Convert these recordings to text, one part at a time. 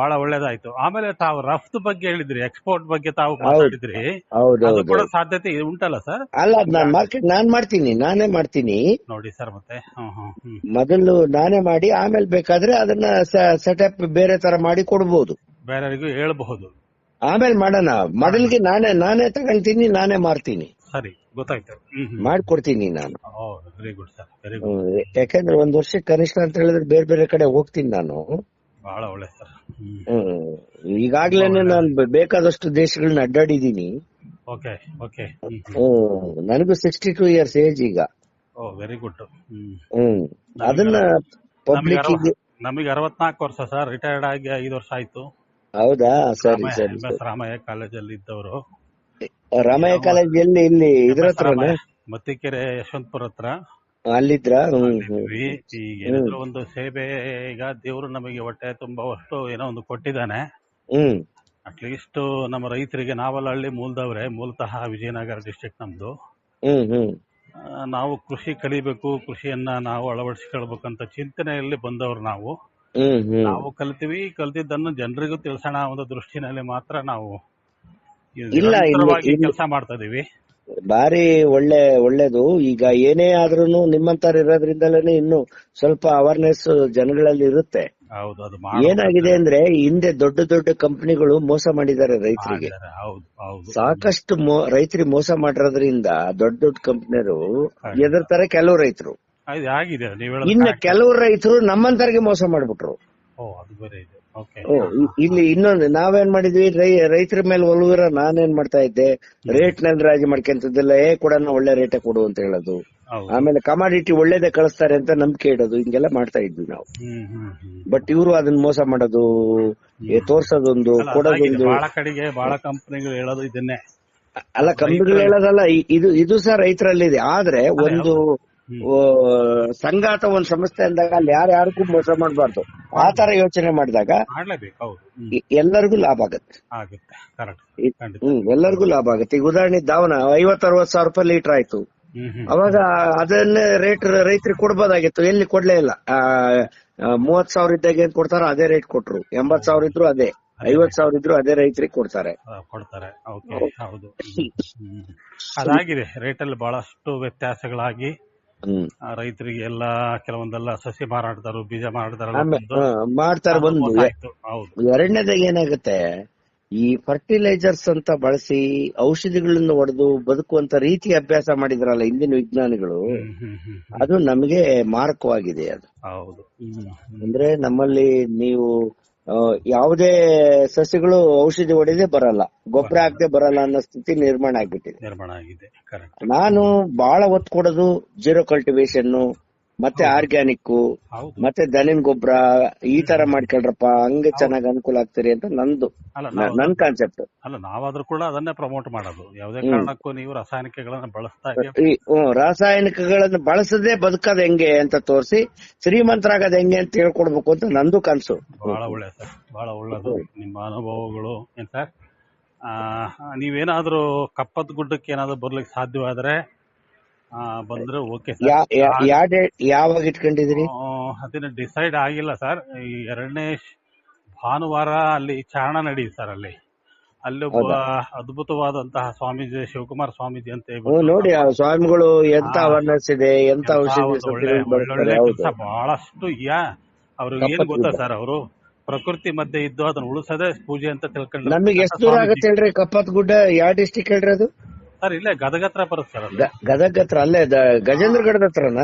ಬಹಳ ಒಳ್ಳೇದಾಯ್ತು. ಆಮೇಲೆ ತಾವು ರಫ್ತು ಬಗ್ಗೆ ಹೇಳಿದ್ರಿ ಎಕ್ಸ್ಪೋರ್ಟ್ ಬಗ್ಗೆ ತಾವು ಮಾತಾಡಿದ್ರಿ. ಅದು ಕೂಡ ಸಾಧ್ಯತೆ ಇದೆ- ಉಂಟಲ್ಲ ಸರ್? ಅಲ್ಲ ನಾನ್ ಮಾರ್ಕೆಟ್ ನಾನ್ ಮಾಡ್ತೀನಿ ನಾನೇ ಮಾಡ್ತೀನಿ. ನೋಡಿ ಸರ್ ಮತ್ತೆ. ಮೊದಲು ನಾನೇ ಮಾಡಿ ಆಮೇಲೆ ಬೇಕಾದ್ರೆ ಅದನ್ನ ಸೆಟಪ್ ಬೇರೆ ತರ ಮಾಡಿ ಕೊಡ್ಬೋದು. ಬೇರೆಯವರಿಗೂ ಹೇಳಬಹುದು. ಆಮೇಲೆ ಮಾಡೋಣ. ಮೊದಲಿಗೆ ನಾನೇ ನಾನೇ ತಗೊಂತೀನಿ ನಾನೇ ಮಾರ್ತೀನಿ. ಸರಿ ಗೊತ್ತಾಯ್ತು. ಮಾಡ್ಕೊಡ್ತೀನಿ ನಾನು. Very good sir very good ಯಾಕಂದ್ರೆ ಒಂದ್ ವರ್ಷ ಕನಿಷ್ಠ ಅಂತ ಹೇಳಿದ್ರೆ ಬೇರೆ ಬೇರೆ ಕಡೆ ಹೋಗ್ತೀನಿ ನಾನು. ಬಹಳ ಒಳ್ಳೆ ಸರ್. ಈಗಾಗ್ಲೇನೆ ನಾನು ಬೇಕಾದಷ್ಟು ದೇಶಗಳನ್ನ ಅಡ್ಡಾಡಿದೀನಿ ಓಕೆ ಓಕೆ. ನನಗೂ ಸಿಕ್ಸ್ಟಿ ಟೂ ಇಯರ್ಸ್ ಏಜ್ ಈಗ. Oh very good hmm. ಅದನ್ನ ಪಬ್ಲಿಕ್ ನಮಗೆ ಅರವತ್ನಾಲ್ಕು ವರ್ಷ ಸರ್ ರಿಟೈರ್ಡ್ ಆಗಿ ಐದು ವರ್ಷ ಆಯ್ತು. ಹೌದಾ? ಸರಿ ಸರಿ ರಾಮಯ್ಯ ಕಾಲೇಜಲ್ಲಿ ಇದ್ದವರು. ರಾಮಯ್ಯ ಕಾಲೇಜ್ ಎಲ್ಲಿ ಇಲ್ಲಿ ಇದ್ರ ಹತ್ರ ಮತ್ತಿಕೆರೆ ಯಶವಂತಪುರ ಹತ್ರ. ಅಲ್ಲಿದ್ರ. ಏನಾದ್ರು ಒಂದು ಸೇವೆ ಈಗ ದೇವರು ನಮಗೆ ಹೊಟ್ಟೆ ತುಂಬಾ ಅಷ್ಟು ಏನೋ ಒಂದು ಕೊಟ್ಟಿದ್ದಾನೆ. ಹ್ಮ್. ಅಟ್ಲೀಸ್ಟ್ ನಮ್ಮ ರೈತರಿಗೆ ನಾವೆಲ್ಲ ಹಳ್ಳಿ ಮೂಲದವ್ರೆ ಮೂಲತಃ ವಿಜಯನಗರ ಡಿಸ್ಟಿಕ್ ನಮ್ದು. ಹ್ಮ್ ಹ್ಮ್. ನಾವು ಕೃಷಿ ಕಲಿಬೇಕು ಕೃಷಿಯನ್ನ ನಾವು ಅಳವಡಿಸಿಕೊಳ್ಬೇಕಂತ ಚಿಂತನೆಯಲ್ಲಿ ಬಂದವರು ನಾವು. ನಾವು ಕಲ್ತೀವಿ ಕಲ್ತಿದ್ದನ್ನು ಜನರಿಗೂ ತಿಳಿಸೋಣ ಒಂದು ದೃಷ್ಟಿನಲ್ಲಿ ಮಾತ್ರ ನಾವು ಕೆಲಸ ಮಾಡ್ತಾ ಇದೀವಿ. ಬಾರಿ ಒಳ್ಳೆ ಒಳ್ಳೇದು. ಈಗ ಏನೇ ಆದ್ರೂನು ನಿಮ್ಮಂತರ ಇರೋದ್ರಿಂದಲೇ ಇನ್ನು ಸ್ವಲ್ಪ ಅವೇರ್ನೆಸ್ ಜನಗಳಲ್ಲಿ ಇರುತ್ತೆ. ಏನಾಗಿದೆ ಅಂದ್ರೆ ಹಿಂದೆ ದೊಡ್ಡ ದೊಡ್ಡ ಕಂಪನಿಗಳು ಮೋಸ ಮಾಡಿದ್ದಾರೆ ರೈತರಿಗೆ. ಸಾಕಷ್ಟು ರೈತರಿ ರೈತರಿಗೆ ಮೋಸ ಮಾಡಿರೋದ್ರಿಂದ ದೊಡ್ಡ ದೊಡ್ಡ ಕಂಪನಿಯರು ಎದುರ್ತಾರೆ ಕೆಲವು ರೈತರು. ಇನ್ನು. ಕೆಲವು ರೈತರು ನಮ್ಮಂತರಿಗೆ ಮೋಸ ಮಾಡ್ಬಿಟ್ರು. ಇದೆ ಇಲ್ಲಿ ಇನ್ನೊಂದು ನಾವೇನ್ ಮಾಡಿದ್ವಿ? ರೈತರ ಮೇಲೆ ಒಲವಿರ ನಾನೇನ್ ಮಾಡ್ತಾ ಇದ್ದೆ? ರೇಟ್ನಲ್ಲಿ ರಾಜಿ ಮಾಡ್ಕೊಂತದಿಲ್ಲ ಏ ಕೊಡೋಣ ಒಳ್ಳೆ ರೇಟೇ ಕೊಡು ಅಂತ ಹೇಳೋದು. ಆಮೇಲೆ ಕಮಾಡಿಟಿ ಒಳ್ಳೇದೇ ಕಳಿಸ್ತಾರೆ ಅಂತ ನಂಬಿಕೆ ಇಡೋದು. ಹಿಂಗೆಲ್ಲ ಮಾಡ್ತಾ ಇದ್ವಿ ನಾವು. ಬಟ್ ಇವರು ಅದನ್ನ ಮೋಸ ಮಾಡೋದು ಏ, ತೋರ್ಸೋದೊಂದು. ಕೊಡೋದೊಂದು. ಬಹಳ ಕಡೆಗೆ ಬಹಳ ಕಂಪನಿಗಳು ಹೇಳೋದು ಇದನ್ನೇ. ಅಲ್ಲ ಕಂಪ್ನಿಗಳು ಹೇಳೋದಲ್ಲ ಇದು ಇದು ಸಹ ರೈತರಲ್ಲಿದೆ. ಆದ್ರೆ ಒಂದು ಸಂಘಾತ ಒಂದ್ ಸಂಸ್ಥೆ ಅಂದಾಗ ಅಲ್ಲಿ ಯಾರ್ಯಾರಿಗೂ ಮೋಸ ಮಾಡಬಾರ್ದು. ಆ ತರ ಯೋಚನೆ ಮಾಡಿದಾಗ ಎಲ್ಲರಿಗೂ ಲಾಭ ಆಗುತ್ತೆ. ಆಗುತ್ತೆ ಎಲ್ಲರಿಗೂ ಲಾಭ ಆಗುತ್ತೆ. ಈಗ ಉದಾಹರಣೆ ದಾವನ ಐವತ್ ಅರವತ್ ಸಾವಿರ ರೂಪಾಯಿ ಲೀಟರ್ ಆಯ್ತು. ಅವಾಗ ಅದನ್ನೇ ರೇಟ್ ರೈತರಿಗೆ ಕೊಡ್ಬೋದಾಗಿತ್ತು. ಎಲ್ಲಿ ಕೊಡ್ಲೇ ಇಲ್ಲ. ಮೂವತ್ ಸಾವಿರ ಇದ್ದಾಗ ಏನ್ ಕೊಡ್ತಾರೋ ಅದೇ ರೇಟ್ ಕೊಟ್ರು. ಎಂಬತ್ ಸಾವಿರ ಇದ್ರು ಅದೇ. ಐವತ್ ಸಾವಿರ ಇದ್ರು ಅದೇ ರೈತರಿಗೆ ಕೊಡ್ತಾರೆ. ಕೊಡ್ತಾರೆ. ಹೌದು. ಅದಾಗಿದೆ. ಅದಾಗಿದೆ ರೇಟಲ್ಲಿ ಬಹಳಷ್ಟು ವ್ಯತ್ಯಾಸಗಳಾಗಿ ರೈತರಿಗೆ ಎಲ್ಲಾ ಕೆಲವೊಂದೆಲ್ಲ ಸಸಿ ಮಾರಾಟದರು ಬೀಜ ಮಾರಾಟದಾರರು ಮಾಡ್ತಾರ ಬಂದು. ಎರಡನೇದಾಗ ಏನಾಗುತ್ತೆ ಈ ಫರ್ಟಿಲೈಸರ್ಸ್ ಅಂತ ಬಳಸಿ ಔಷಧಿಗಳನ್ನ ಹೊಡೆದು ಬದುಕುವಂತ ರೀತಿ ಅಭ್ಯಾಸ ಮಾಡಿದ್ರಲ್ಲ ಇಂದಿನ ವಿಜ್ಞಾನಿಗಳು. ಅದು ನಮಗೆ ಮಾರಕವಾಗಿದೆ ಅದು. ಅಂದ್ರೆ ನಮ್ಮಲ್ಲಿ ನೀವು ಯಾವುದೇ ಸಸ್ಯಗಳು ಔಷಧಿ ಹೊಡೆದೇ ಬರಲ್ಲ. ಗೊಬ್ಬರ ಹಾಕದೆ ಬರಲ್ಲ ಅನ್ನೋ ಸ್ಥಿತಿ ನಿರ್ಮಾಣ ಆಗ್ಬಿಟ್ಟಿದೆ. ನಿರ್ಮಾಣ ಆಗಿದೆ. ಕರೆಕ್ಟ್ ನಾನು ಬಹಳ ಒತ್ತು ಕೊಡೋದು ಜೀರೋ ಕಲ್ಟಿವೇಶನ್ ಮತ್ತೆ ಆರ್ಗ್ಯಾನಿಕ್ ಮತ್ತೆ ದನಿನ್ ಗೊಬ್ಬರ ಈ ತರ ಮಾಡ್ಕೊಳ್ರಪ್ಪ ಹಂಗೆ ಚೆನ್ನಾಗಿ ಅನುಕೂಲ ಆಗ್ತೀರಿ ಅಂತ ನಂದು. ನನ್ ಕಾನ್ಸೆಪ್ಟ್ ಅಲ್ಲ ನಾವಾದ್ರೂ ಕೂಡ ಅದನ್ನೇ ಪ್ರಮೋಟ್ ಮಾಡೋದು. ಯಾವುದೇ ಕಾರಣಕ್ಕೂ ನೀವು ರಾಸಾಯನಿಕಗಳನ್ನ ಬಳಸ್ತಾ ರಾಸಾಯನಿಕಗಳನ್ನ ಈ ಹ್ಮ್, ರಾಸಾಯನಿಕಗಳನ್ನು ಬಳಸದೆ ಬದುಕೋದ್ ಹೆಂಗೆ ಅಂತ ತೋರಿಸಿ ಶ್ರೀಮಂತರಾಗದ್ ಹೆಂಗೆ ಅಂತ ಹೇಳ್ಕೊಡ್ಬೇಕು ಅಂತ ನಂದು ಕನ್ಸು. ಬಹಳ ಒಳ್ಳೆ ಸರ್. ಬಹಳ ಒಳ್ಳೇದು. ನಿಮ್ಮ ಅನುಭವಗಳು. ಏನ್ ಸರ್? ಆ, ನೀವೇನಾದ್ರೂ ಕಪ್ಪತ್ ಗುಡ್ಡಕ್ಕೆ ಏನಾದ್ರು ಬರ್ಲಿಕ್ಕೆ ಸಾಧ್ಯವಾದ್ರೆ ಬಂದ್ರೆ ಓಕೆ ಯಾವಾಗ ಇಟ್ಕೊಂಡಿದ್ರಿ ಅದನ್ನ ಡಿಸೈಡ್ ಆಗಿಲ್ಲ ಸರ್ ಈ ಎರಡನೇ ಭಾನುವಾರ ಅಲ್ಲಿ ಚಾರಣ ನಡೀತು ಸರ್ ಅಲ್ಲಿ. ಅಲ್ಲಿ ಒಬ್ಬ ಅದ್ಭುತವಾದಂತಹ ಸ್ವಾಮೀಜಿ ಶಿವಕುಮಾರ್ ಸ್ವಾಮೀಜಿ ಅಂತ ನೋಡಿ ಸ್ವಾಮಿಗಳು ಎಂತ ಅವೇರ್ನೆಸ್ ಇದೆ ಎಂತ ಔಷಧಿ ಬಹಳಷ್ಟು ಯಾ ಅವ್ರಿಗೆ ಏನ್ ಗೊತ್ತಾ ಸರ್ ಅವರು? ಪ್ರಕೃತಿ ಮಧ್ಯೆ ಇದ್ದು ಅದನ್ನ ಉಳಿಸದೆ ಪೂಜೆ ಅಂತ ತಿಳ್ಕೊಂಡು ನಮಗೆ ಎಷ್ಟು ದೂರ ಆಗುತ್ತೆ ಹೇಳ್ರಿ ಕಪ್ಪತ್ ಗುಡ್ಡ ಯಾವ ಡಿಸ್ಟಿಕ್ ಹೇಳ್ರಿ ಅದು? ಸರ್ ಇಲ್ಲೇ ಗದಗ ಹತ್ರ ಬರುತ್ತೆ ಸರ್ ಅದು. ಗ- ಗದಗ್ ಹತ್ರ ಅಲ್ಲೇ ದ- ಹತ್ರನ?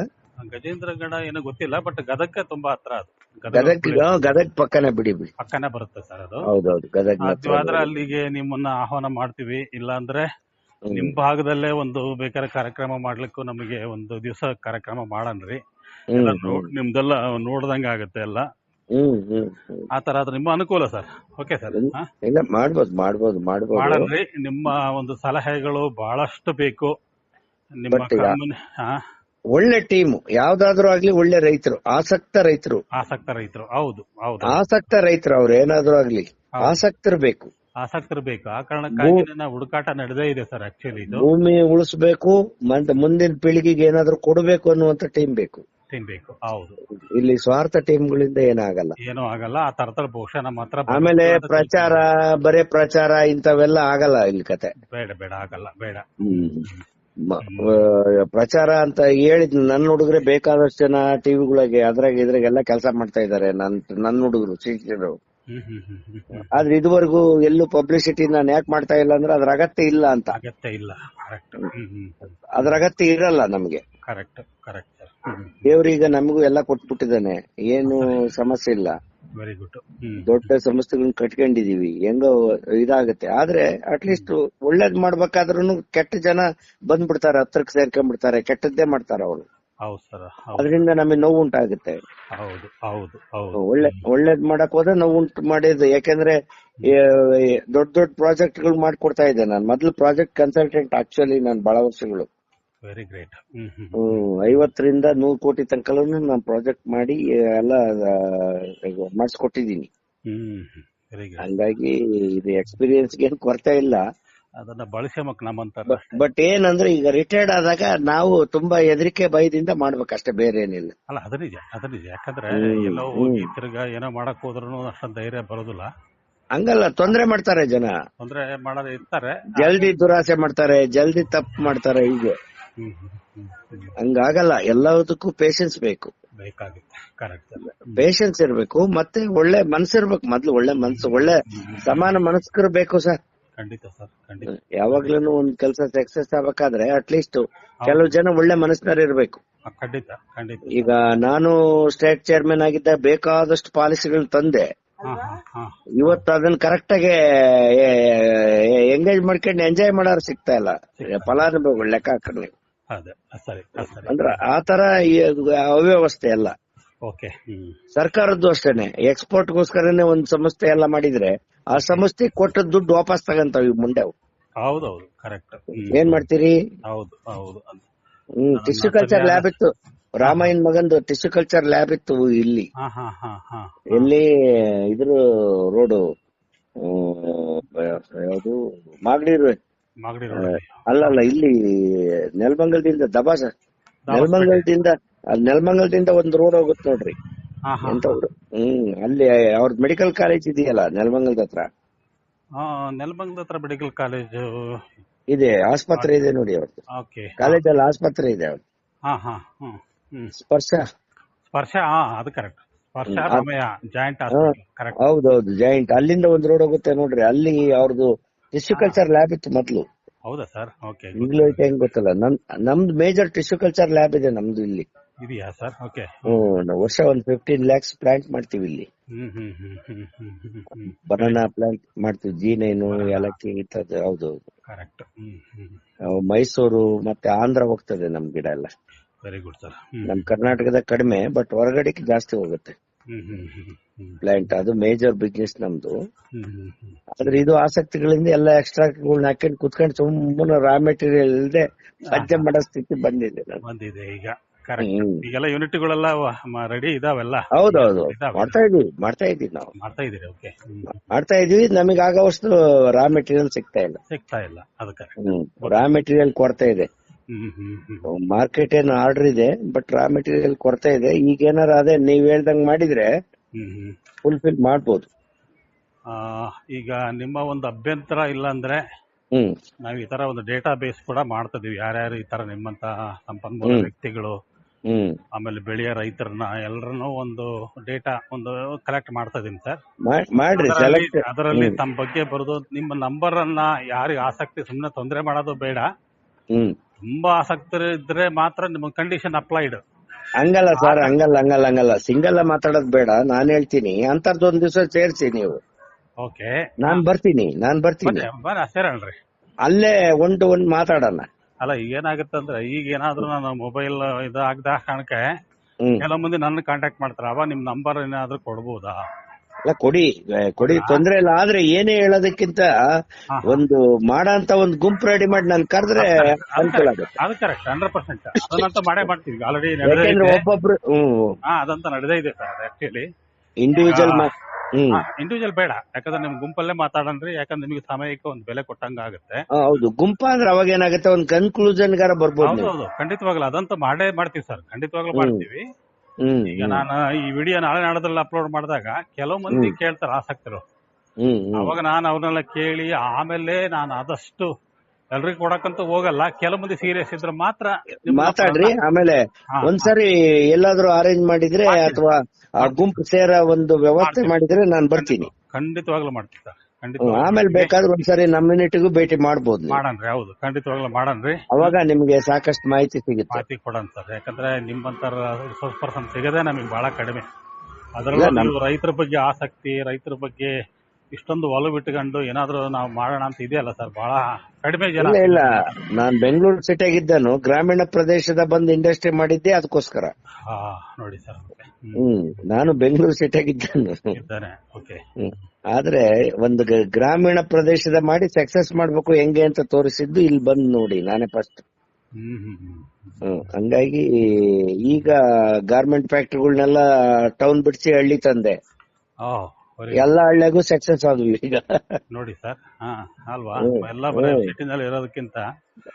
ಗಜೇಂದ್ರಗಡ ಏನೋ ಗೊತ್ತಿಲ್ಲ ಬಟ್ ಗದಗಕ್ಕೆ ತುಂಬಾ ಹತ್ರ ಅದು. ಗದಗ ಗದಗ ಗದಗ್ ಪಕ್ಕನೆ ಬಿಡಿ ಬಿಡಿ. ಪಕ್ಕನೆ ಬರುತ್ತೆ ಸರ್ ಅದು. ಹೌದೌದು ಗದಗ್ ಆದ್ರೆ ಅಲ್ಲಿಗೆ ನಿಮ್ಮನ್ನ ಆಹ್ವಾನ ಮಾಡ್ತೀವಿ ಇಲ್ಲ ಅಂದ್ರೆ ನಿಮ್ ಭಾಗದಲ್ಲೇ ಒಂದು ಬೇಕಾದ್ರೆ ಕಾರ್ಯಕ್ರಮ ಮಾಡ್ಲಿಕ್ಕೂ ನಮಗೆ ಒಂದು ದಿವಸ ಕಾರ್ಯಕ್ರಮ ಎಲ್ಲ ನೋಡ್- ನಿಮ್ದೆಲ್ಲ ನೋಡ್ದಂಗ ಆಗುತ್ತೆ ಎಲ್ಲ. ಆ ತರ ಆದ್ರೆ ನಿಮ್ಮ ಅನುಕೂಲ ಸರ್. Okay sir. ಇಲ್ಲ ಮಾಡ್ಬೋದು ಮಾಡ್ಬೋದು ಮಾಡ್ಬೋದು. ಮಾಡಲ್ರಿ. ನಿಮ್ಮ ಒಂದು ಸಲಹೆಗಳು ಬಹಳಷ್ಟು ಬೇಕು. ನಿಮ್ಮ ಈಗ- ಹಾ? ಒಳ್ಳೆ ಟೀಮ್ ಯಾವ್ದಾದ್ರು ಆಗ್ಲಿ ಒಳ್ಳೆ ರೈತರು ಆಸಕ್ತ ರೈತರು. ಆಸಕ್ತ ರೈತರು. ಹೌದು ಹೌದು. ಆಸಕ್ತ ರೈತರು ಅವ್ರು ಏನಾದ್ರು ಆಗ್ಲಿ ಆಸಕ್ತರು ಬೇಕು. ಆಸಕ್ತರು ಬೇಕು. ಆ ಕಾರಣಕ್ಕಾಗಿ ಹುಡುಕಾಟ ನಡೆದೇ ಇದೆ ಸರ್ ಆಕ್ಚುಲಿ ಇದು. ಭೂಮಿ ಉಳಿಸ್ಬೇಕು ಮತ್ತೆ ಮುಂದಿನ ಪೀಳಿಗೆಗೆ ಏನಾದ್ರು ಕೊಡಬೇಕು ಅನ್ನುವಂತ ಟೀಮ್ ಬೇಕು. ತಿನ್ಬೇಕು. ಹೌದು. ಇಲ್ಲಿ ಸ್ವಾರ್ಥ ಟೀಮ್ಗಳಿಂದ ಏನಾಗಲ್ಲ ಏನೂ ಆಗಲ್ಲ. ಆ ತರದ ಬಹುಶಃ ನಮ್ಮ ಹತ್ರ ಆಮೇಲೆ ಪ್ರಚಾರ ಬರೇ ಪ್ರಚಾರ ಇಂಥವೆಲ್ಲ ಆಗಲ್ಲ ಇಲ್ಲಿ ಕತೆ. ಬೇಡ ಬೇಡ ಆಗಲ್ಲ ಬೇಡ. ಪ್ರಚಾರ ಅಂತ ಹೇಳಿದ್ ನನ್ನ ಹುಡುಗರೆ ಬೇಕಾದಷ್ಟು ಜನ ಟಿವಿಗಳಿಗೆ ಅದ್ರಾಗ ಇದ್ರಾಗೆಲ್ಲ ಕೆಲಸ ಮಾಡ್ತಾ ಇದಾರೆ ನನ್ ನನ್ನ ಹುಡುಗರು ಶಿಕ್ಷಕರು ಆದ್ರೆ ಇದುವರೆಗೂ ಎಲ್ಲೂ ಪಬ್ಲಿಸಿಟಿ ನಾನು ಯಾಕೆ ಮಾಡ್ತಾ ಇಲ್ಲ ಅಂದ್ರೆ ಅದ್ರ ಅಗತ್ಯ ಇಲ್ಲ ಅಂತ. ಅಗತ್ಯ ಇಲ್ಲ. ಅದ್ರ ಅಗತ್ಯ ಇರಲ್ಲ ನಮ್ಗೆ. ಕರೆಕ್ಟ್ ಕರೆಕ್ಟ್ ದೇವ್ರೀಗ ನಮಗೂ ಎಲ್ಲ ಕೊಟ್ಬಿಟ್ಟಿದ್ದಾನೆ. ಏನು ಸಮಸ್ಯೆ ಇಲ್ಲ. ವೆರಿ ಗುಡ್ ದೊಡ್ಡ ಸಮಸ್ಯೆಗಳನ್ನ ಕಟ್ಕೊಂಡಿದೀವಿ. ಹೆಂಗೋ ಇದಾಗುತ್ತೆ. ಆದ್ರೆ ಅಟ್ಲೀಸ್ಟ್ ಒಳ್ಳೇದ್ ಮಾಡ್ಬೇಕಾದ್ರೂ ಕೆಟ್ಟ ಜನ ಬಂದ್ಬಿಡ್ತಾರೆ ಹತ್ರಕ್ಕೆ ಸೇರ್ಕೊಂಡ್ಬಿಡ್ತಾರೆ. ಕೆಟ್ಟದ್ದೇ ಮಾಡ್ತಾರೆ ಅವರು. ಅದರಿಂದ ನಮಗೆ ನೋವು ಉಂಟಾಗುತ್ತೆ. ಹೌದು ಹೌದು ಹೌದು. ಒಳ್ಳೆ ಒಳ್ಳೇದ್ ಮಾಡಕ್ ಹೋದ್ರೆ ನೋವು ಉಂಟು ಮಾಡಿದ್ದು. ಯಾಕಂದ್ರೆ ದೊಡ್ಡ ದೊಡ್ಡ ಪ್ರಾಜೆಕ್ಟ್ಗಳು ಮಾಡ್ಕೊಡ್ತಾ ಇದ್ದೆ ನಾನು. ಮೊದ್ಲು ಪ್ರಾಜೆಕ್ಟ್ ಕನ್ಸಲ್ಟೆಂಟ್ ಆಕ್ಚುಲಿ ನಾನು ಬಹಳ ವರ್ಷಗಳು. ವೆರಿ ಗ್ರೇಟ್ ಐವತ್ತರಿಂದ ನೂರ್ ಕೋಟಿ ತನಕ ನಾನು ಪ್ರಾಜೆಕ್ಟ್ ಮಾಡಿ ಎಲ್ಲ ಗ್ರೇಟ್ ಹಂಗಾಗಿ ಇದು ಎಕ್ಸ್ಪೀರಿಯನ್ಸ್ ಏನ್ ಕೊರತೆ ಇಲ್ಲ. ಅದನ್ನ ನಮ್ಮಂತಾರ ಬಟ್ ಏನಂದ್ರೆ ಈಗ ರಿಟೈರ್ಡ್ ಆದಾಗ ನಾವು ತುಂಬಾ ಹೆದರಿಕೆ ಭಯದಿಂದ ಮಾಡ್ಬೇಕಷ್ಟೇ ಬೇರೆ ಏನಿಲ್ಲ. ಅಲ್ಲ ಅದು ನಿಜ ಅದು ನಿಜ. ಯಾಕಂದ್ರೆ ಎಲ್ಲೋ. ಹೋಗಿ ತಿರ್ಗಾ ಏನೋ ಮಾಡಕ್ ಹೋದ್ರು ಅಷ್ಟೊಂದು ಧೈರ್ಯ ಬರೋದಿಲ್ಲ. ಹಂಗಲ್ಲ ತೊಂದ್ರೆ ಮಾಡ್ತಾರೆ ಜನ. ತೊಂದ್ರೆ ಮಾಡೋದು ಇರ್ತಾರೆ. ಜಲ್ದಿ ದುರಾಸೆ ಮಾಡ್ತಾರೆ ಜಲ್ದಿ ತಪ್ಪು ಮಾಡ್ತಾರೆ ಹೀಗೆ. ಹ್ಮ್ ಹಂಗಾಗಲ್ಲ ಎಲ್ಲದಕ್ಕೂ ಪೇಶನ್ಸ್ ಬೇಕು. ಪೇಶನ್ಸ್ ಇರ್ಬೇಕು ಮತ್ತೆ ಒಳ್ಳೆ ಮನ್ಸಿರ್ಬೇಕು ಮೊದ್ಲು ಒಳ್ಳೆ ಮನ್ಸು ಒಳ್ಳೆ ಸಮಾನ ಮನಸ್ಕರು ಬೇಕು ಸರ್. ಯಾವಾಗ್ಲೂ ಒಂದ್ ಕೆಲಸ ಸಕ್ಸಸ್ ಆಗ್ಬೇಕಾದ್ರೆ ಅಟ್ಲೀಸ್ಟ್ ಕೆಲವು ಜನ ಒಳ್ಳೆ ಮನಸ್ಸಿನವ್ರು ಇರ್ಬೇಕು. ಈಗ ನಾನು ಸ್ಟೇಟ್ ಚೇರ್ಮನ್ ಆಗಿದ್ದ ಬೇಕಾದಷ್ಟು ಪಾಲಿಸಿಗಳು ತಂದೆ. ಇವತ್ತು ಅದನ್ನ ಕರೆಕ್ಟ್ ಆಗಿ ಎಂಗೇಜ್ ಮಾಡ್ಕೊಂಡು ಎಂಜಾಯ್ ಮಾಡೋರು ಸಿಗ್ತಾ ಇಲ್ಲ. ಫಲಾನುಭವಿಗಳು ಲೆಕ್ಕ ಅಂದ್ರ ಆ ತರ ಅವ್ಯವಸ್ಥೆ ಎಲ್ಲ ಓಕೆ ಸರ್ಕಾರದ್ದು ಅಷ್ಟೇನೆ. ಎಕ್ಸ್ಪೋರ್ಟ್ ಗೋಸ್ಕರನೇ ಒಂದ್ ಸಂಸ್ಥೆ ಎಲ್ಲ ಮಾಡಿದ್ರೆ ಆ ಸಂಸ್ಥೆ ಕೊಟ್ಟ ದುಡ್ಡು ವಾಪಸ್ ತಗಂತಾವ ಈಗ ಮುಂದೆ. ಹೌದೌದು ಕರೆಕ್ಟ್ ಏನ್ ಮಾಡ್ತೀರಿ? ಹೌದು ಹೌದು. ಅದು. ಹ್ಮ್ ಟಿಶ್ಯೂ ಕಲ್ಚರ್ ಲ್ಯಾಬ್ ಇತ್ತು. ರಾಮಾಯಣ್ ಮಗಂದು ಟಿಶ್ಯೂ ಕಲ್ಚರ್ ಲ್ಯಾಬ್ ಇತ್ತು ಇಲ್ಲಿ. ಇಲ್ಲಿ ಇದ್ರ ರೋಡು ಯಾವುದು? ಮಾಗಡಿ ಅಲ್ಲ ಅಲ್ಲ ಇಲ್ಲಿ ನೆಲಮಂಗಲದಿಂದ ದಬಾಸ. ನೆಲಮಂಗಲದಿಂದ ನೆಲಮಂಗಲದಿಂದ ಒಂದು ರೋಡ್ ಹೋಗುತ್ತೆ ನೋಡ್ರಿ. ಎಂತ ಹ್ಮ್ ಅಲ್ಲಿ ಅವ್ರದ್ ಮೆಡಿಕಲ್ ಕಾಲೇಜ್ ಇದೆಯಲ್ಲ ನೆಲಮಂಗಲದ ಹತ್ರ? ನೆಲಮಂಗಲ ಹತ್ರ ಮೆಡಿಕಲ್ ಕಾಲೇಜ್ ಇದೆ ಆಸ್ಪತ್ರೆ ಇದೆ ನೋಡಿ ಅವ್ರದ್ದು ಕಾಲೇಜಲ್ಲಿ ಆಸ್ಪತ್ರೆ ಇದೆ ಅವ್ರದ್ದು ಸ್ಪರ್ಶ. ಸ್ಪರ್ಶ ಅದು ಕರೆಕ್ಟ್ ಸ್ಪರ್ಶ ಜಾಯಿಂಟ್ ಹೌದೌದು ಜಾಯಿಂಟ್ ಅಲ್ಲಿಂದ ಒಂದು ರೋಡ್ ಹೋಗುತ್ತೆ ನೋಡ್ರಿ. ಅಲ್ಲಿ ಅವ್ರದ್ದು ಟಿಶ್ಯೂ ಕಲ್ಚರ್ ಲ್ಯಾಬ್ ಇತ್ತು ಮೊದಲು. ಹೌದಾ ಸರ್? ಓಕೆ ಈಗಲೂ ಐತೆ ಹೆಂಗ್ ಗೊತ್ತಲ್ಲ. ನಮ್ ನಮ್ದು ಮೇಜರ್ ಟಿಶ್ಯೂ ಕಲ್ಚರ್ ಲ್ಯಾಬ್ ಇದೆ ನಮ್ದು ಇಲ್ಲಿ. ಇದೆಯಾ ಸರ್? ಓಕೆ ಹ್ಮ್ ನಾವು ವರ್ಷ ಒಂದ್ ಫಿಫ್ಟೀನ್ ಲ್ಯಾಕ್ಸ್ ಪ್ಲಾಂಟ್ ಮಾಡ್ತೀವಿ ಇಲ್ಲಿ. ಬನಾನಾ ಪ್ಲಾಂಟ್ ಮಾಡ್ತೀವಿ ಜೀನೇನು ಏಲಕ್ಕಿ ಇಂಥದ್ದು ಹೌದು. ಕರೆಕ್ಟ್ ಮೈಸೂರು ಮತ್ತೆ ಆಂಧ್ರ ಹೋಗ್ತದೆ ನಮ್ ಗಿಡ ಎಲ್ಲ. ವೆರಿ ಗುಡ್ ಸರ್ ನಮ್ ಕರ್ನಾಟಕದ ಕಡಿಮೆ ಬಟ್ ಹೊರಗಡೆಗೆ ಜಾಸ್ತಿ ಹೋಗುತ್ತೆ. ಪ್ಲಾಂಟ್. ಅದು ಮೇಜರ್ ಬಿಸ್ನೆಸ್ ನಮ್ದು. ಆದ್ರೆ ಇದು ಆಸಕ್ತಿಗಳಿಂದ ಎಲ್ಲ ಎಕ್ಸ್ಟ್ರಾಗಳನ್ನ ಹಾಕೊಂಡು ಕುತ್ಕೊಂಡು ಸುಮ್ಮನೆ ರಾ ಮೆಟೀರಿಯಲ್ ಇಲ್ಲದೆ ಸಜ್ಜೆ ಮಾಡೋ ಸ್ಥಿತಿ ಬಂದಿದೆ ಬಂದಿದೆ ಈಗ. ಈಗೆಲ್ಲ ಯೂನಿಟ್ಗಳೆಲ್ಲ ರೆಡಿ ಇದಾವೆಲ್ಲ? ಹೌದೌದು. ಇದಾವೆ. ಮಾಡ್ತಾ ಇದೀವಿ ಮಾಡ್ತಾ ಇದೀವಿ ನಾವು. ಮಾಡ್ತಾ ಇದೀರಿ ಓಕೆ ಮಾಡ್ತಾ ಇದೀವಿ ನಮಗೆ ಆಗೋವಷ್ಟು ರಾ ಮೆಟೀರಿಯಲ್ ಸಿಗ್ತಾ ಇಲ್ಲ. ಸಿಗ್ತಾ ಇಲ್ಲ. ಅದು ಕರೆಕ್ಟ್ ಹ್ಮ್. ರಾ ಮೆಟೀರಿಯಲ್ ಕೊರತೆ ಇದೆ. ಮಾರ್ಕೆಟ್ ಏನು ಆರ್ಡರ್ ಇದೆ ಬಟ್ ರಾ ಮೆಟೀರಿಯಲ್ ಕೊರತೆ ಇದೆ. ಈಗ ಏನಾರ ಅದೇ ನೀವ್ ಹೇಳ್ದಂಗ್ ಮಾಡಿದ್ರೆ ಫುಲ್ಫಿಲ್ ಮಾಡ್ಬೋದು. ಆ, ಈಗ ನಿಮ್ಮ ಒಂದು ಅಭ್ಯಂತರ ಇಲ್ಲ ಅಂದ್ರೆ ಹ್ಮ್. ನಾವು ಈ ತರ ಒಂದು ಡೇಟಾ ಬೇಸ್ ಕೂಡ ಮಾಡ್ತಾ ಇದೀವಿ ಯಾರ್ಯಾರು ಈ ತರ ನಿಮ್ಮಂತ ಸಂಪನ್ಮೂಲ ವ್ಯಕ್ತಿಗಳು ಆಮೇಲೆ ಬೆಳೆಯ ರೈತರನ್ನ ಎಲ್ಲರನ್ನೂ ಒಂದು ಡೇಟಾ ಒಂದು ಕಲೆಕ್ಟ್ ಮಾಡ್ತಾ ಇದೀನಿ ಸರ್. ಮಾಡ್ರಿ ಅದರಲ್ಲಿ ತಮ್ಮ ಬಗ್ಗೆ ಬರೋದು ನಿಮ್ಮ ನಂಬರ್ ಅನ್ನ ಯಾರಿಗೆ ಆಸಕ್ತಿ ಸುಮ್ಮನೆ ತೊಂದರೆ ಮಾಡೋದು ಬೇಡ. ತುಂಬಾ ಆಸಕ್ತಿ ಇದ್ರೆ ಮಾತ್ರ ನಿಮ್ಮ ಕಂಡೀಷನ್ ಅಪ್ಲೈಡ್ ಹಂಗಲ್ಲ ಸರ್ ಹಂಗಲ್ಲ ಹಂಗಲ್ಲ ಹಂಗಲ್ಲ. ಸಿಂಗಲ್ ಮಾತಾಡೋದ್ ಬೇಡ ನಾನ್ ಹೇಳ್ತೀನಿ. ಅಂತರ್ದೊಂದ್ ದಿವಸ ಸೇರ್ಸಿ ನೀವು. ಓಕೆ. ನಾನ್ ಬರ್ತೀನಿ ನಾನ್ ಬರ್ತೀನಿ. ಬರ ಸೇರಣ್ರಿ ಅಲ್ಲೇ ಒಂದ್ ಟು ಒಂದ್ ಮಾತಾಡೋಣ. ಅಲ್ಲ ಈಗ ಏನಾಗುತ್ತೆ ಅಂದ್ರೆ ಈಗ ಏನಾದ್ರೂ ನಾನು ಮೊಬೈಲ್ ಇದು ಆಗದ ಕಾರಣಕ್ಕೆ ಕೆಲವು ಮಂದಿ ನನ್ನ ಕಾಂಟ್ಯಾಕ್ಟ್ ಮಾಡ್ತಾರೆ. ಅವ ನಿಮ್ ನಂಬರ್ ಏನಾದ್ರೂ ಕೊಡ್ಬೋದಾ? ಅಲ್ಲ ಕೊಡಿ ಕೊಡಿ ತೊಂದ್ರೆ ಇಲ್ಲ ಆದ್ರೆ ಏನೇ ಹೇಳೋದಕ್ಕಿಂತ ಒಂದು ಮಾಡಂತ ಒಂದ್ ಗುಂಪು ರೆಡಿ ಮಾಡಿ ನಾನು ಕರೆದ್ರೆ ಅನುಕೂಲ ಆಗುತ್ತೆ. ಅದು ಕರೆಕ್ಟ್ ಹಂಡ್ರೆಡ್ ಪರ್ಸೆಂಟ್ ಅದನ್ನಂತ ಮಾಡೇ ಮಾಡ್ತೀವಿ. ಆಲ್ರೆಡಿ ಯಾಕೆಂದ್ರೆ ನಡೆದಿದೆ ಒಬ್ಬೊಬ್ರು ಅದಂತ ನಡೆದೇ ಇದೆ ಸರ್ ಆಕ್ಚುಲಿ ಇಂಡಿವಿಜುವಲ್ ಇಂಡಿವಿಜುವಲ್ ಬೇಡ. ಯಾಕಂದ್ರೆ ನಿಮ್ ಗುಂಪಲ್ಲೇ ಮಾತಾಡನ್ರಿ ಯಾಕಂದ್ರೆ ನಿಮಗೆ ಸಮಯಕ್ಕೆ ಒಂದು ಬೆಲೆ ಕೊಟ್ಟಂಗ ಆಗುತ್ತೆ. ಹೌದು. ಗುಂಪ ಅಂದ್ರೆ ಅವಾಗ ಏನಾಗುತ್ತೆ? ಒಂದ್ ಕನ್ಕ್ಲೂಷನ್ ಗಾರ ಬರ್ಬೋದು ಹೌದು ಖಂಡಿತವಾಗ್ಲೂ ಅದಂತ ಮಾಡೇ ಮಾಡ್ತೀವಿ ಸರ್. ಖಂಡಿತವಾಗ್ಲೂ ಮಾಡ್ತೀವಿ. ಈಗ ನಾನು ಈ ವಿಡಿಯೋ ನಾಳೆ ನಾಡದಲ್ಲಿ ಅಪ್ಲೋಡ್ ಮಾಡಿದಾಗ ಕೆಲವು ಮಂದಿ ಕೇಳ್ತಾರೆ ಆಸಕ್ತರು. ಅವಾಗ ನಾನು ಅವ್ರನ್ನೆಲ್ಲ ಕೇಳಿ ಆಮೇಲೆ ನಾನು ಆದಷ್ಟು ಎಲ್ರಿಗೂ ಕೊಡಕ್ಕಂತೂ ಹೋಗಲ್ಲ. ಕೆಲವು ಮಂದಿ ಸೀರಿಯಸ್ ಇದ್ರೆ ಮಾತ್ರ ಮಾತಾಡ್ರಿ ಆಮೇಲೆ ಒಂದ್ಸರಿ ಎಲ್ಲಾದ್ರೂ ಅರೇಂಜ್ ಮಾಡಿದ್ರೆ ಅಥವಾ ಆ ಗುಂಪು ಸೇರ ಒಂದು ವ್ಯವಸ್ಥೆ ಮಾಡಿದ್ರೆ ನಾನು ಬರ್ತೀನಿ. ಖಂಡಿತವಾಗ್ಲೂ ಮಾಡ್ತೀನಿ ಸರ್. ಆಮೇಲೆ ಬೇಕಾದ್ರೆ ಒಂದ್ಸರಿ ನಮ್ಮ ಯೂನಿಟ್ಗೂ ಭೇಟಿ ಮಾಡಬಹುದು. ಮಾಡನ್ರಿ ಹೌದು. ಖಂಡಿತವಾಗ್ಲೂ ಮಾಡನ್ರಿ. ಅವಾಗ ನಿಮ್ಗೆ ಸಾಕಷ್ಟು ಮಾಹಿತಿ ಸಿಗುತ್ತೆ. ಮಾಹಿತಿ ಕೊಡೋಣ ಸರ್. ಯಾಕಂದ್ರೆ ನಿಮ್ಮಂತರ ರಿಸೋರ್ಸ್ ಪರ್ಸನ್ ಸಿಗದೆ ನಮಗೆ ಬಹಳ ಕಡಿಮೆ. ಅದರಲ್ಲಿ ರೈತರ ಬಗ್ಗೆ ಆಸಕ್ತಿ ರೈತರ ಬಗ್ಗೆ ಇಷ್ಟೊಂದು ಒಲವು ಇಟ್ಕೊಂಡು ಏನಾದ್ರೂ ನಾವು ಮಾಡೋಣ ಅಂತ ಇದೆಯಲ್ಲ ಸರ್? ಬಹಳ ಕಡಿಮೆ ಜನ ಇಲ್ಲ ಇಲ್ಲ. ನಾನ್ ಬೆಂಗಳೂರು ಸಿಟಿಯಾಗಿದ್ದನು ಗ್ರಾಮೀಣ ಪ್ರದೇಶದ ಬಂದು ಇಂಡಸ್ಟ್ರಿ ಮಾಡಿದ್ದೆ ಅದಕ್ಕೋಸ್ಕರ. ನೋಡಿ ಸರ್ ಹ್ಮ್. ನಾನು ಬೆಂಗಳೂರು ಸಿಟಿ ಇದ್ದಾನೆ ಓಕೆ. ಆದ್ರೆ ಒಂದು ಗ್ರಾಮೀಣ ಪ್ರದೇಶದ ಮಾಡಿ ಸಕ್ಸಸ್ ಮಾಡ್ಬೇಕು ಹೆಂಗೆ ಅಂತ ತೋರಿಸಿದ್ದು ಇಲ್ಲಿ ಬಂದ್ ನೋಡಿ ನಾನೇ ಫಸ್ಟ್ ಹಂಗಾಗಿ ಈಗ ಗಾರ್ಮೆಂಟ್ ಫ್ಯಾಕ್ಟ್ರಿಗಳನ್ನೆಲ್ಲ ಟೌನ್ ಬಿಡಿಸಿ ಹಳ್ಳಿ ತಂದೆ. ಎಲ್ಲಾ ಹಳ್ಳಿಗೂ ಸಕ್ಸಸ್ ಆದ್ವಿ ಈಗ. ನೋಡಿ ಸರ್ ಅಲ್ವಾ? ಎಲ್ಲ. ಸಿಟಿನಲ್ಲಿ ಇರೋದಕ್ಕಿಂತ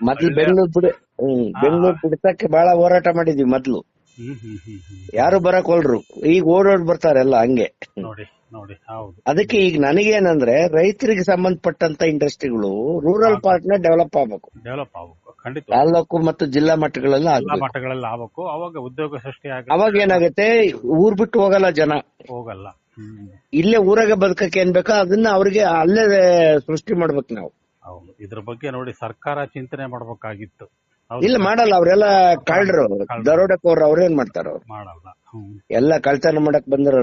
ಮೊದ್ಲು ಬೆಂಗಳೂರು ಬಿಡ ಹ್ಮ್ ಬೆಂಗಳೂರು ಬಿಡ್ಸಕ್ಕೆ ಬಹಳ ಹೋರಾಟ ಮಾಡಿದ್ವಿ ಮೊದ್ಲು. ಯಾರು ಬರಕ್ ಹೋಲ್ರು. ಈಗ ಓಡೋಡ್ ಬರ್ತಾರೆಲ್ಲ ಹಂಗೆ. ನೋಡಿ. ನೋಡಿ ಅದಕ್ಕೆ ಈಗ ನನಗೇನಂದ್ರೆ ರೈತರಿಗೆ ಸಂಬಂಧಪಟ್ಟಂತ ಇಂಡಸ್ಟ್ರಿಗಳು ರೂರಲ್ ಪಾರ್ಟ್ನ ಡೆವಲಪ್ ಆಗ್ಬೇಕು. ಡೆವಲಪ್ ಆಗ್ಬೇಕು ಖಂಡಿತ. ತಾಲೂಕು ಮತ್ತು ಜಿಲ್ಲಾ ಮಟ್ಟಗಳಲ್ಲ ಮಟ್ಟಗಳಲ್ಲಿ ಆಗಬೇಕು. ಅವಾಗ ಉದ್ಯೋಗ ಸೃಷ್ಟಿ ಅವಾಗ ಏನಾಗುತ್ತೆ? ಊರ್ ಬಿಟ್ಟು ಹೋಗಲ್ಲ ಜನ. ಹೋಗಲ್ಲ. ಇಲ್ಲೇ ಊರಾಗ ಬದುಕಕ್ಕೆ ಏನ್ ಬೇಕೋ ಅದನ್ನ ಅವ್ರಿಗೆ ಅಲ್ಲೇ ಸೃಷ್ಟಿ ಮಾಡ್ಬೇಕು ನಾವು. ಇದ್ರ ಬಗ್ಗೆ ನೋಡಿ ಸರ್ಕಾರ ಚಿಂತನೆ ಮಾಡ್ಬೇಕಾಗಿತ್ತು. ಇಲ್ಲ ಮಾಡಲ್ಲ ಅವ್ರೆಲ್ಲ ಕಳ್ರು ದರೋಡೆಕೋರ್ ಅವ್ರೇನ್ ಮಾಡ್ತಾರ ಅವ್ರು? ಮಾಡಲ್ಲ ಎಲ್ಲ ಕಳ್ತನ ಮಾಡಕ್ ಬಂದ್ರ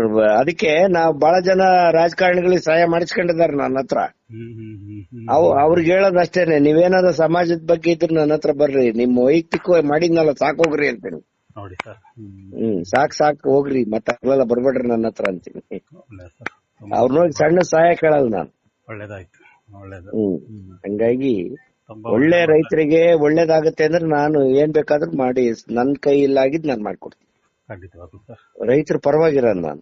ಅದಕ್ಕೆ ನಾವ್ ಬಹಳ ಜನ ರಾಜಕಾರಣಿಗಳಿಗೆ ಸಹಾಯ ಮಾಡಿಸ್ಕೊಂಡಿದ್ದಾರೆ ನನ್ನ ಹತ್ರ. ಅವ್ರಿಗೆ ಹೇಳೋದ್ ಅಷ್ಟೇನೆ. ನೀವೇನಾದ್ರೂ ಸಮಾಜದ ಬಗ್ಗೆ ಇದ್ರೆ ನನ್ನ ಹತ್ರ ಬರ್ರಿ. ನಿಮ್ ವೈಯಕ್ತಿಕ ಮಾಡಿದ್ನಲ್ಲ ಸಾಕ್ ಹೋಗ್ರಿ ಅಂತೀನಿ. ಹ್ಮ್. ಸಾಕ್ ಸಾಕ್ ಹೋಗ್ರಿ. ಮತ್ತೆ ಅಲ್ಲೆಲ್ಲ ಬರ್ಬೇಡ್ರಿ ನನ್ನ ಹತ್ರ ಅಂತೀನಿ. ಒಳ್ಳೆ ಅವ್ರ ನೋಡಿ ಸಣ್ಣ ಸಹಾಯ ಕೇಳಲ್ಲ ನಾನು. ಒಳ್ಳೇದಾಯ್ತು ಒಳ್ಳೇದು. ಹ್ಮ್. ಹಂಗಾಗಿ ಒಳ್ಳೆ ರೈತರಿಗೆ ಒಳ್ಳೇದಾಗುತ್ತೆ ಅಂದ್ರೆ ನಾನು ಏನ್ ಬೇಕಾದ್ರೂ ಮಾಡಿ ನನ್ ಕೈಯಲ್ಲಾಗಿದ್ ನಾನ್ ಮಾಡ್ಕೊಡ್ತೀನಿ. ರೈತರ ಪರವಾಗಿರೋದು ನಾನು.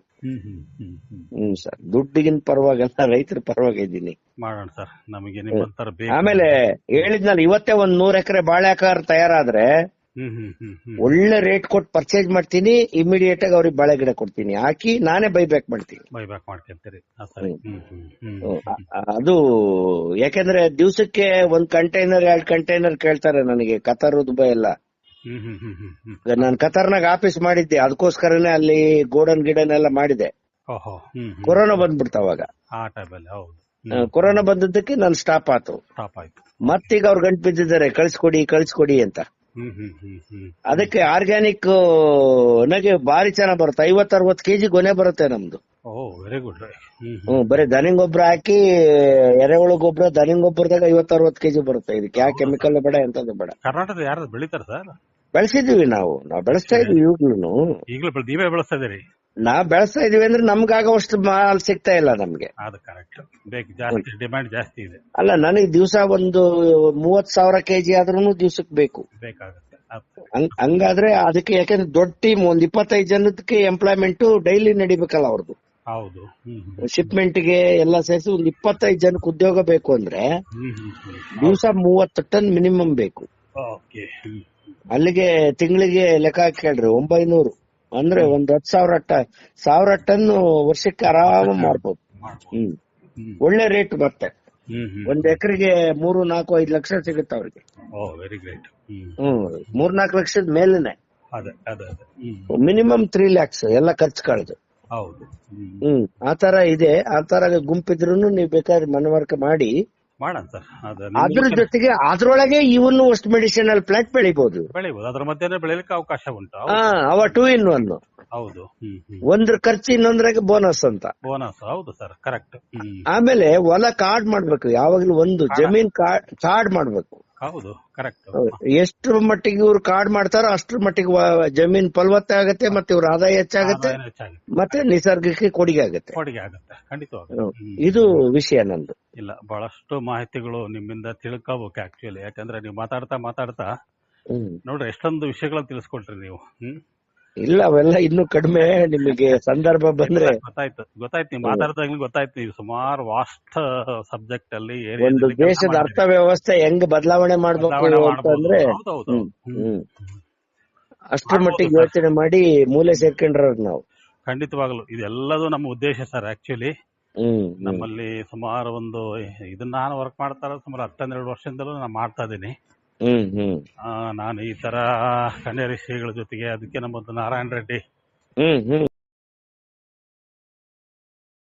ಹ್ಮ್ ಸರ್. ದುಡ್ಡಿಗಿನ ಪರವಾಗಿಲ್ಲ ರೈತರ ಪರವಾಗಿದ್ದೀನಿ. ಮಾಡೋಣ ಸರ್. ನಮಗೆ ನಿಮ್ಮಂತರ ಬೇಕು. ಆಮೇಲೆ ಹೇಳಿದ್ನಲ್ಲ ಇವತ್ತೇ ಒಂದ್ ನೂರ್ ಎಕರೆ ಬಾಳೆಕಾರ ತಯಾರಾದ್ರೆ ಒಳ್ಳೆ ರೇಟ್ ಕೊಟ್ಟು ಪರ್ಚೇಸ್ ಮಾಡ್ತೀನಿ ಇಮಿಡಿಯೇಟ್ ಆಗಿ ಅವ್ರಿಗೆ ಬಾಳೆ ಗಿಡ ಕೊಡ್ತೀನಿ. ಹಾಕಿ ನಾನೇ ಮಾಡ್ತೀನಿ. ಹ್ಮ್. ಹ್ಮ್ ಹ್ಮ್. ಅದು ಯಾಕಂದ್ರೆ ದಿವ್ಸಕ್ಕೆ ಒಂದ್ ಕಂಟೈನರ್ ಎರಡ್ ಕಂಟೈನರ್ ಕೇಳ್ತಾರೆ ನನಗೆ. ಕತಾರ್ ದುಬೈ ಎಲ್ಲ. ನಾನು ಕತಾರ್ನಾಗ ಆಫೀಸ್ ಮಾಡಿದ್ದೆ. ಅದಕ್ಕೋಸ್ಕರನೇ ಅಲ್ಲಿ ಗೋಡನ್ ಗಿಡನ್ ಎಲ್ಲ ಮಾಡಿದೆ ಕೊರೋನಾ ಬಂದ್ಬಿಡ್ತ ಅವಾಗ. ಕೊರೋನಾ ಬಂದದ್ದಕ್ಕೆ ನಾನು ಸ್ಟಾಪ್ ಆಯ್ತು. ಮತ್ತೀಗ ಅವ್ರು ಗಂಟು ಬಿದ್ದಿದ್ದಾರೆ. ಕಳ್ಸ್ಕೊಡಿ ಕಳ್ಸಿಕೊಡಿ ಅಂತ. ಅದಕ್ಕೆ ಆರ್ಗ್ಯಾನಿಕ್ ನನಗೆ ಭಾರಿ ಚೆನ್ನಾಗಿ ಬರುತ್ತೆ. ಐವತ್ ಅರವತ್ ಕೆಜಿ ಗೊನೆ ಬರುತ್ತೆ ನಮ್ದು. ವೆರಿ ಗುಡ್ ಹ್ಮ್ ಬರೀ ದನಿಂಗ್ ಗೊಬ್ಬರ ಹಾಕಿ ಎರೆಹುಳು ಗೊಬ್ಬರ ದನಿಂಗ್ ಗೊಬ್ಬರದಾಗ ಐವತ್ ಅರವತ್ ಕೆಜಿ ಬರುತ್ತೆ. ಇದಕ್ಕೆ ಯಾವ ಕೆಮಿಕಲ್ ಬೇಡ ಎಂತದ್ದು ಬೇಡ. ಕರ್ನಾಟಕದ ಯಾರು ಬೆಳಿತಾರ ಸರ್? ಬೆಳೆಸಿದೀವಿ ನಾವು. ನಾವು ಬೆಳೆಸ್ತಾ ಇದೀವಿ ಈಗ್ಲೂ ಈಗಲೂ ನೀವೇ ಬೆಳೆಸ್ತಾ ಇದೀರಿ ನಾವ್ ಬೆಳೆಸ್ತಾ ಇದೀವಿ ಅಂದ್ರೆ ನಮ್ಗಾಗೋಷ್ಟು ಮಾಲ್ ಸಿಗ್ತಾ ಇಲ್ಲ ನಮ್ಗೆ. ಅದು ಕರೆಕ್ಟ್ ಬೇಕು ಜಾಸ್ತಿ ಡಿಮ್ಯಾಂಡ್ ಜಾಸ್ತಿ ಇದೆ. ಅಲ್ಲ ನನಗೆ ದಿವಸ ಒಂದು ಮೂವತ್ ಸಾವಿರ ಕೆಜಿ ಆದ್ರೂ ದಿವ್ಸಕ್ ಬೇಕು. ಬೇಕಾಗುತ್ತೆ. ಹಂಗಾದ್ರೆ ಅದಕ್ಕೆ ಯಾಕಂದ್ರೆ ದೊಡ್ಡ ಟೀಮ್ ಒಂದ್ ಇಪ್ಪತ್ತೈದು ಜನಕ್ಕೆ ಎಂಪ್ಲಾಯ್ಮೆಂಟ್ ಡೈಲಿ ನಡಿಬೇಕಲ್ಲ ಅವ್ರದ್ದು ಹೌದು. ಶಿಪ್ಮೆಂಟ್ಗೆ ಎಲ್ಲ ಸೇರಿಸಿ ಒಂದ್ ಇಪ್ಪತ್ತೈದು ಜನಕ್ಕೆ ಉದ್ಯೋಗ ಬೇಕು ಅಂದ್ರೆ ದಿವಸ ಮೂವತ್ತು ಟನ್ ಮಿನಿಮಮ್ ಬೇಕು. ಅಲ್ಲಿಗೆ ತಿಂಗಳಿಗೆ ಲೆಕ್ಕ ಹಾಕಿ ಕೇಳ್ರಿ ಒಂಬೈನೂರು. ಅಂದ್ರೆ ಒಂದ್ ಹತ್ತು ಸಾವಿರ ಟನ್ ಸಾವಿರ ಟನ್ ವರ್ಷಕ್ಕೆ ಆರಾಮ ಮಾಡ್ಬೋದು ಹ್ಮ್. ಒಳ್ಳೆ ರೇಟ್ ಬರ್ತೆ ಒಂದ್ ಎಕರೆಗೆ ಮೂರು ನಾಲ್ಕು ಐದು ಲಕ್ಷ ಸಿಗುತ್ತೆ ಅವ್ರಿಗೆ. Oh very great hmm. Hmm. ಮೂರ್ ನಾಲ್ಕು ಲಕ್ಷದ ಮೇಲೇನೆ. ಮಿನಿಮಮ್ ತ್ರೀ ಲ್ಯಾಕ್ಸ್ ಎಲ್ಲ ಖರ್ಚು ಕಳೆದು. ಹೌದು. ಹ್ಮ್. ಆತರ ಇದೆ. ಆತರ ತರ ಗುಂಪಿದ್ರು ನೀವು ಬೇಕಾದ್ರೆ ಮನವರಿಕೆ ಮಾಡಿ. ಮಾಡೋಣ ಸರ್ ಅದ ಅದ್ರ ಜೊತೆಗೆ ಅದ್ರೊಳಗೆ ಇವನ್ನು ಅಷ್ಟು ಮೆಡಿಸಿನಲ್ ಪ್ಲಾಂಟ್ ಬೆಳಿಬಹುದು ಬೆಳಿಬಹುದು ಅದ್ರ ಮಧ್ಯೆ ಬೆಳಿಲಿಕ್ಕೆ ಅವಕಾಶ ಉಂಟು. ಅವ ಟೂ ಇನ್ ಒನ್ ಹೌದು. ಒಂದ್ರ ಖರ್ಚು ಇನ್ನೊಂದ್ರಾಗೆ ಬೋನಸ್ ಅಂತ. ಬೋನಸ್ ಹೌದು ಸರ್. ಕರೆಕ್ಟ್ ಆಮೇಲೆ ಹೊಲ ಕಾರ್ಡ್ ಮಾಡ್ಬೇಕು. ಯಾವಾಗ್ಲೂ ಒಂದು ಜಮೀನ್ ಕಾರ್ಡ್ ಕಾರ್ಡ್ ಮಾಡ್ಬೇಕು. ಹೌದು ಕರೆಕ್ಟ್ ಎಷ್ಟು ಮಟ್ಟಿಗೆ ಇವ್ರು ಕಾರ್ಡ್ ಮಾಡ್ತಾರೋ ಅಷ್ಟ್ರ ಮಟ್ಟಿಗೆ ಜಮೀನ್ ಫಲವತ್ತ ಆಗತ್ತೆ ಮತ್ತೆ ಇವ್ರ ಆದಾಯ ಹೆಚ್ಚಾಗತ್ತೆ ಮತ್ತೆ ನಿಸರ್ಗಕ್ಕೆ ಕೊಡುಗೆ ಆಗತ್ತೆ. ಕೊಡುಗೆ ಆಗುತ್ತೆ. ಖಂಡಿತವಾಗಿ. ಇದು ವಿಷಯ ನಂದು. ಇಲ್ಲ ಬಹಳಷ್ಟು ಮಾಹಿತಿಗಳು ನಿಮ್ಮಿಂದ ತಿಳ್ಕೋಬೇಕು ಆಕ್ಚುಲಿ ಯಾಕಂದ್ರೆ ನೀವು ಮಾತಾಡ್ತಾ ಮಾತಾಡ್ತಾ ನೋಡ್ರಿ ಎಷ್ಟೊಂದು ವಿಷಯಗಳನ್ನ ತಿಳಿಸ್ಕೊಟ್ರಿ ನೀವು. ಹ್ಮ್? ಇಲ್ಲ ಅವೆಲ್ಲ ಇನ್ನು ಕಡಿಮೆ. ನಿಮಗೆ ಸಂದರ್ಭ ಬಂದ್ರೆ ಗೊತ್ತಾಯ್ತು ಗೊತ್ತಾಯ್ತು. ನೀವು ಮಾತಾಡ್ದಾಗ್ಲೂ ಗೊತ್ತಾಯ್ತು. ನೀವು ಸುಮಾರು ವಾಸ್ಟ್ ಸಬ್ಜೆಕ್ಟ್ ಅಲ್ಲಿ ಒಂದು ದೇಶದ ಅರ್ಥ ಅರ್ಥವ್ಯವಸ್ಥೆ ಹೆಂಗ್ ಬದಲಾವಣೆ ಮಾಡ್ಬೇಕು ಅಂತಂದ್ರೆ. ಅಷ್ಟ್ರ ಮಟ್ಟಿಗೆ ಯೋಚನೆ ಮಾಡಿ ಮೂಲೆ ಸೇರ್ಕೊಂಡ್ರ ನಾವು. ಖಂಡಿತವಾಗ್ಲು. ಇದೆಲ್ಲದೂ ನಮ್ಮ ಉದ್ದೇಶ ಸರ್ ಆಕ್ಚುಲಿ. ನಮ್ಮಲ್ಲಿ ಸುಮಾರು ಒಂದು ಇದನ್ನ ನಾನು ವರ್ಕ್ ಮಾಡ್ತಾ ಇರೋದು ಸುಮಾರು ಹತ್ತೆರಡು ವರ್ಷದಿಂದಲೂ ನಾನು ಮಾಡ್ತಾ ಇದ್ದೀನಿ. ನಾನು ಈ ತರ ಕನ್ಯಾರಿ ಶ್ರೀಗಳ ಜೊತೆಗೆ ಅದಕ್ಕೆ ನಮ್ಮದು ನಾರಾಯಣ ರೆಡ್ಡಿ. ಹ್ಮ್ ಹ್ಮ್.